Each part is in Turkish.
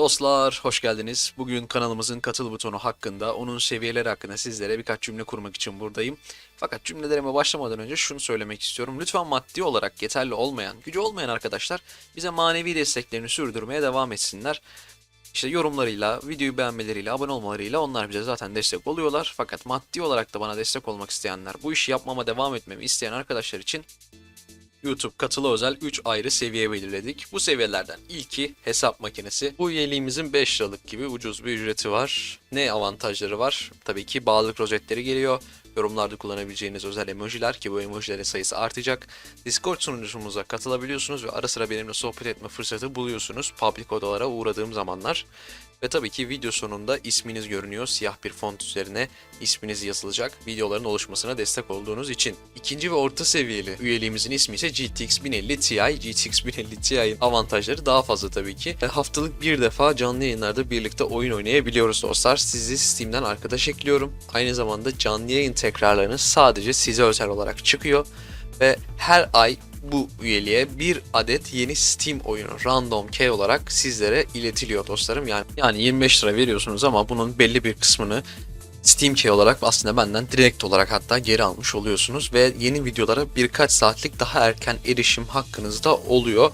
Dostlar hoş geldiniz. Bugün kanalımızın katıl butonu hakkında, onun seviyeleri hakkında sizlere birkaç cümle kurmak için buradayım. Fakat cümlelerime başlamadan önce şunu söylemek istiyorum. Lütfen maddi olarak yeterli olmayan, gücü olmayan arkadaşlar bize manevi desteklerini sürdürmeye devam etsinler. İşte yorumlarıyla, videoyu beğenmeleriyle, abone olmalarıyla onlar bize zaten destek oluyorlar. Fakat maddi olarak da bana destek olmak isteyenler, bu işi yapmama devam etmemi isteyen arkadaşlar için YouTube katılı özel 3 ayrı seviye belirledik. Bu seviyelerden ilki hesap makinesi. Bu üyeliğimizin 5 liralık gibi ucuz bir ücreti var. Ne avantajları var? Tabii ki bağlılık rozetleri geliyor. Yorumlarda kullanabileceğiniz özel emojiler ki bu emojilerin sayısı artacak. Discord sunucumuza katılabiliyorsunuz ve ara sıra benimle sohbet etme fırsatı buluyorsunuz public odalara uğradığım zamanlar. Ve tabii ki video sonunda isminiz görünüyor. Siyah bir font üzerine isminiz yazılacak. Videoların oluşmasına destek olduğunuz için. İkinci ve orta seviyeli üyeliğimizin ismi ise GTX 1050 Ti. GTX 1050 Ti'nin avantajları daha fazla tabii ki. E, Haftalık bir defa canlı yayınlarda birlikte oyun oynayabiliyoruz dostlar. Sizi Steam'den arkadaş ekliyorum. Aynı zamanda canlı yayın tekrarlarınız sadece size özel olarak çıkıyor. Ve her ay bu üyeliğe bir adet yeni Steam oyunu random key olarak sizlere iletiliyor dostlarım. Yani yani 25 lira veriyorsunuz ama bunun belli bir kısmını Steam Key olarak aslında benden direkt olarak hatta geri almış oluyorsunuz ve yeni videolara birkaç saatlik daha erken erişim hakkınız da oluyor.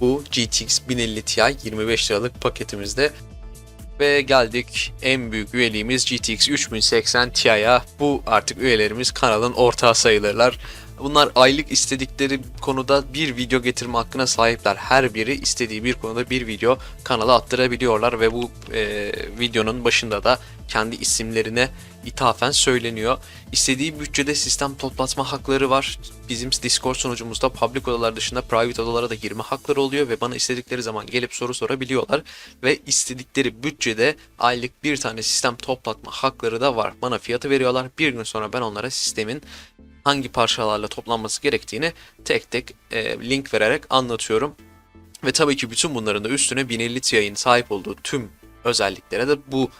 Bu GTX 1050 Ti 25 liralık paketimizde ve geldik en büyük üyeliğimiz GTX 3080 Ti'ye. Bu artık üyelerimiz kanalın ortağı sayılırlar. Bunlar aylık istedikleri konuda bir video getirme hakkına sahipler. Her biri istediği bir konuda bir video kanala attırabiliyorlar ve bu e, videonun başında da kendi isimlerine ithafen söyleniyor. İstediği bütçede sistem toplatma hakları var. Bizim Discord sunucumuzda public odalar dışında private odalara da girme hakları oluyor ve bana istedikleri zaman gelip soru sorabiliyorlar. Ve istedikleri bütçede aylık bir tane sistem toplatma hakları da var. Bana fiyatı veriyorlar. Bir gün sonra ben onlara sistemin hangi parçalarla toplanması gerektiğini tek tek e, link vererek anlatıyorum. Ve tabii ki bütün bunların da üstüne 1050 Ti'nin sahip olduğu tüm özelliklere de bu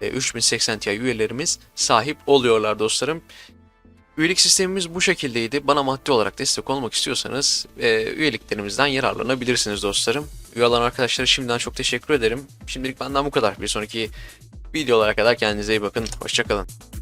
e, 3080 Ti üyelerimiz sahip oluyorlar dostlarım. Üyelik sistemimiz bu şekildeydi. Bana maddi olarak destek olmak istiyorsanız e, üyeliklerimizden yararlanabilirsiniz dostlarım. Üye olan arkadaşlara şimdiden çok teşekkür ederim. Şimdilik benden bu kadar. Bir sonraki videolara kadar kendinize iyi bakın. Hoşçakalın.